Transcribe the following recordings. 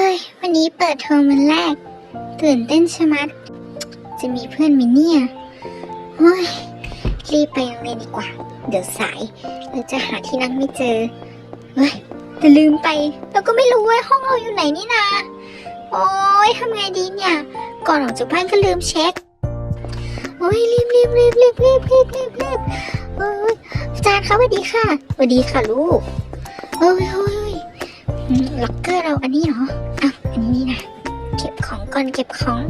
ฮ้ย วันนี้เปิดเทอมวันแรก ตื่นเต้นชะมัด จะมีเพื่อนไหมเนี่ยเฮ้ย รีบไปโรงเรียนดีกว่า เดี๋ยวสายเราจะหาที่นั่งไม่เจอ เฮ้ย แต่ลืมไป เราก็ไม่รู้ว่าห้องเราอยู่ไหนนี่นาโอ้ยทำไงดีเนี่ย ก่อนออกจากบ้านก็ลืมเช็ค โอ้ยรีบรีบรีบรีบรีบรีบรีบรีบโอ้ยอาจารย์คะสวัสดีค่ะสวัสดีค่ะลูก โอ้ยโอ้ย ล็อกเกอร์เราอันนี้เหรออะอันนี้นะ เก็บของก่อนเก็บของ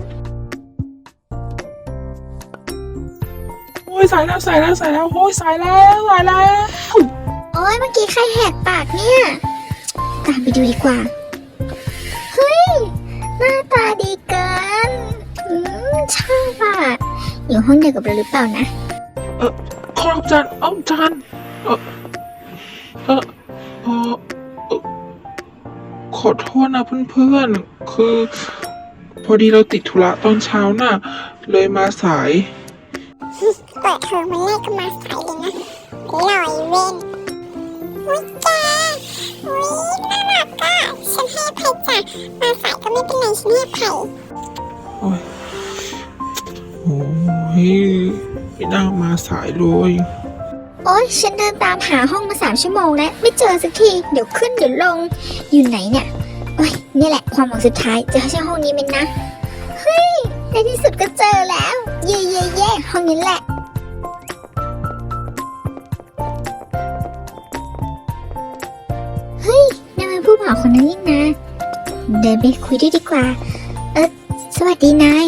โอ้ยสายแล้วสายแล้วสายแล้วโอ้ยสายแล้วสายแล้ว โอ้ยเมื่อกี้ใครแหกปากเนี่ย ตามไปดูดีกว่า เฮ้ย หน้าตาดีเกิน อืมชอบอะอยู่ห้องเดียวกับเราหรือเปล่านะขอรับอาจารย์เอ้าอาจารย์เออเออเออเอ่อข อโทษนะเพื่อนๆ คือ พอดีเราติดธุระตอนเช้าน่ะ เลยมาสาย เปิดเทอมวันแรกก็มาสายเลยนะลอยเว้นอุ้ยแกอุ้ยน่ารักอะฉันให้อภัยจ้ะมาสายก็ไม่เป็นไรฉันให้อภัยโอ้ย โอ้ยไม่น่ามาสายเลย โอ๊ย ฉันเดินตามหาห้องมาสามชั่วโมงแล้ว ไม่เจอสักที เดี๋ยวขึ้นเดี๋ยวลง อยู่ไหนเนี่ย โอ๊ย นี่แหละความหวังสุดท้าย จะใช่ห้องนี้ไหมนะ เฮ้ยในที่สุดก็เจอแล้ว เย่เย่เย่ห้องนี้แหละเฮ้ยนั่นมันผู้บ่าวคนนั้นนี่นะ เดินไปคุยด้วยดีกว่า เออสวัสดีนาย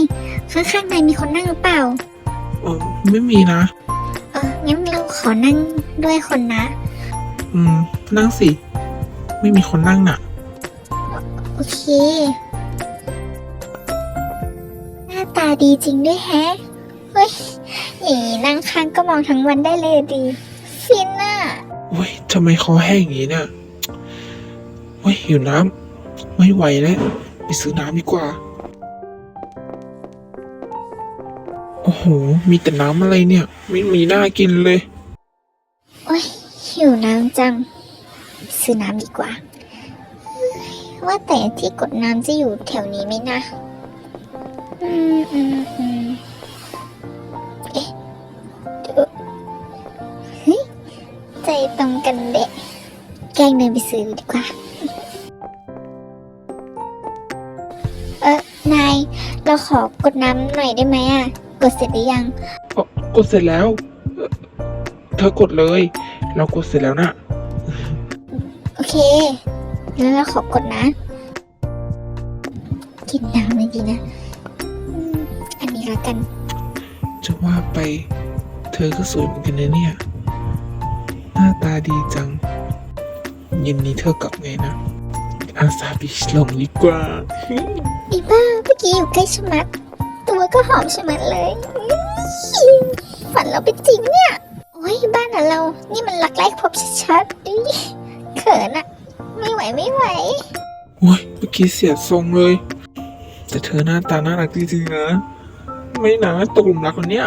ข้างๆนายมีคนนั่งหรือเปล่า เออไม่มีนะ ขอนั่งด้วยคนนะ อืม นั่งสิ ไม่มีคนนั่งน่ะ โอเค หน้าตาดีจริงด้วยแฮะ เฮ้ยอย่างนี้นั่งข้างก็มองทั้งวันได้เลยดี ฟินน่ะโอ้ยทำไมคอแห้งอย่างนี้เนี่ยโอ้ยหิวน้ำไม่ไหวแล้วไปซื้อน้ำดีกว่า โอ้โห มีแต่น้ำอะไรเนี่ย ไม่มีน่ากินเลย โอ้ยหิวน้ำจัง ซื้อน้ำดีกว่า ว่าแต่ที่กดน้ำจะอยู่แถวนี้ไหมนะ อืมอืมอืมเอ๊ะเดี๋ยวเฮ้ยใจตรงกันเดะแกล้งเดินไปซื้อดีกว่า เออนาย เราขอกดน้ำหน่อยได้ไหมอะ กดเสร็จหรือยัง กดเสร็จแล้ว เธอกดเลย เรากดเสร็จแล้วนะโอเคแล้วเราขอกดนะ กินน้ำเลยดีนะอืมอันนี้ละกัน จะว่าไป เธอก็สวยเหมือนกันนะเนี่ย หน้าตาดีจังเย็นนี้เธอกลับไงนะ อาซาบิชลงดีกว่า อีบ้าเมื่อกี้อยู่ใกล้ชะมัด ตัวก็หอมชะมัดเลยอุ๊ยฝันเราเป็นจริงเนี่ยโอ้ยบ้านอะเรา นี่มันรักแรกพบชัดๆดิเขินอะไม่ไหวไม่ไหวโอ้ยเมื่อกี้เสียทรงเลย แต่เธอหน้าตาน่ารักจริงๆนะ ไม่นะตกหลุมรักคนเนี้ย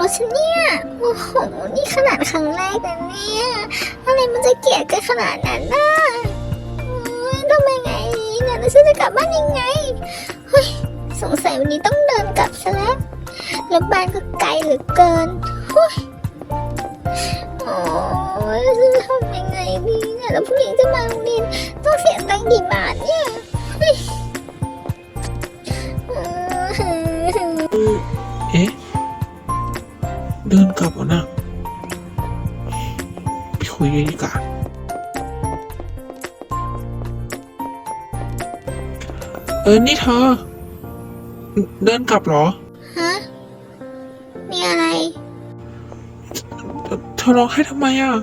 รถฉันเนี่ย โอ้โห นี่ขนาดครั้งแรกนะเนี่ย อะไรมันจะเกลียดกันขนาดนั้นน่ะโอ๊ยทำไมไงเนี่ยแล้วฉันจะกลับบ้านยังไง เฮ้ย สงสัยวันนี้ต้องเดินกลับซะแล้ว แล้วบ้านก็ไกลเหลือเกินเฮ้ยโอ้ยฉันจะทำยังไงดีเนี่ย แล้วพรุ่งนี้จะมาโรงเรียนต้องเสียตังค์กี่บาทเนี่ย เดินกลับแล้วนะไปคุยกันดีกว่าเออ นี่เธอ เดินกลับเหรอ ฮะ มีอะไร เธอร้องไห้ทำไมอะ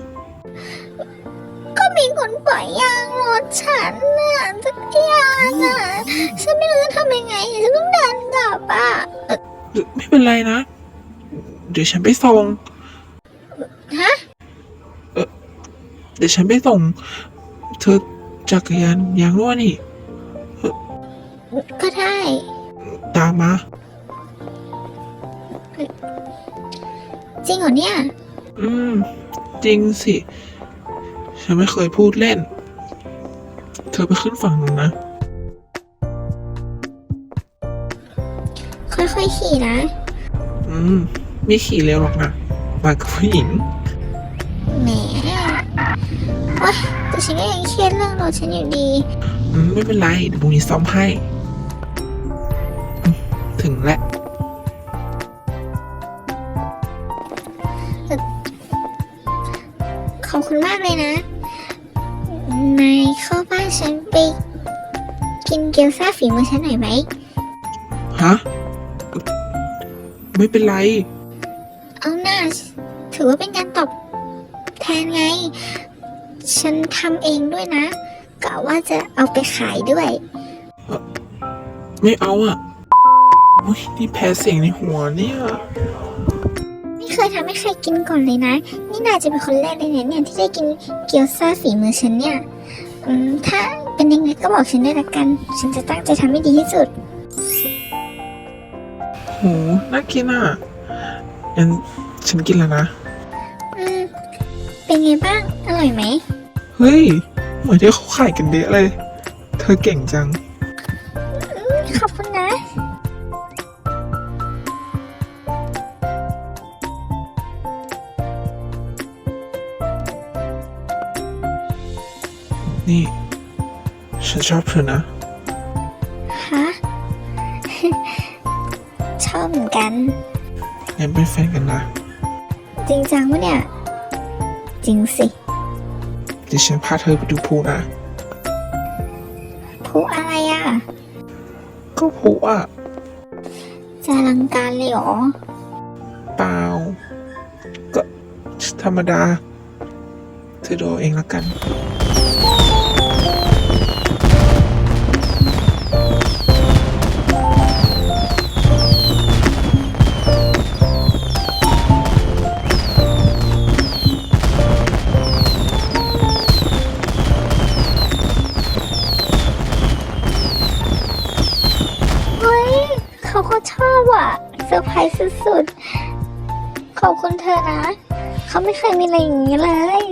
ก็มีคนปล่อยยางรถฉันน่ะสักอย่างน่ะฉันไม่รู้จะทำยังไง ฉันต้องเดินกลับอะ ไม่เป็นไรนะ เดี๋ยวฉันไปส่ง ฮะ เดี๋ยวฉันไปส่ง เธอจักรยานยางรั่วนี่ ก็ได้ ตามมา จริงเหรอเนี่ย อืม จริงสิ ฉันไม่เคยพูดเล่น เธอไปขึ้นฝั่งนู้นนะ ค่อยๆขี่นะ อืม ไม่ขี่เร็วหรอกนะมากับผู้หญิงแหมโอ๊ยแต่ฉันก็ยังเครียดเรื่องรถฉันอยู่ดี อืมไม่เป็นไรเดี๋ยวพรุ่งนี้ซ่อมให้อืมถึงแล้ว ขอบคุณมากเลยนะ นายเข้าบ้านฉันไป กินเกี๊ยวซ่าฝีมือฉันหน่อยไหม ฮะ ไม่เป็นไรเอาหน้า ถือว่าเป็นการตอบแทนไง ฉันทำเองด้วยนะกะว่าจะเอาไปขายด้วย ไม่เอาอะอุ้ยนี่แพ้เสียงในหัวเนี่ย ไม่เคยทำให้ใครกินก่อนเลยนะ นี่นายจะเป็นคนแรกเลยนะเนี่ยที่ได้กินเกี๊ยวซ่าฝีมือฉันเนี่ยอืมถ้าเป็นยังไงก็บอกฉันด้วยละกัน ฉันจะตั้งใจทำให้ดีที่สุดโหน่ากินอะงั้น ฉันกินแล้วนะ อืม เป็นไงบ้าง อร่อยไหม เฮ้ย เหมือนที่เขาขายกันเดะเลย เธอเก่งจัง ขอบคุณนะ นี่ ฉันชอบเธอนะ ฮะ ชอบเหมือนกัน งั้นเป็นแฟนกันนะ จริงจังวะเนี่ย จริงสิ เดี๋ยวฉันพาเธอไปดูพูนะพูอะไรอะ ก็พูอะจะอลังการเลยเหรอ เปล่า ก็ธรรมดา เธอดูเอาเองละกัน อะเซอร์ไพรส์สุดๆ ขอบคุณเธอนะ เขาไม่เคยมีอะไรอย่างนี้เลย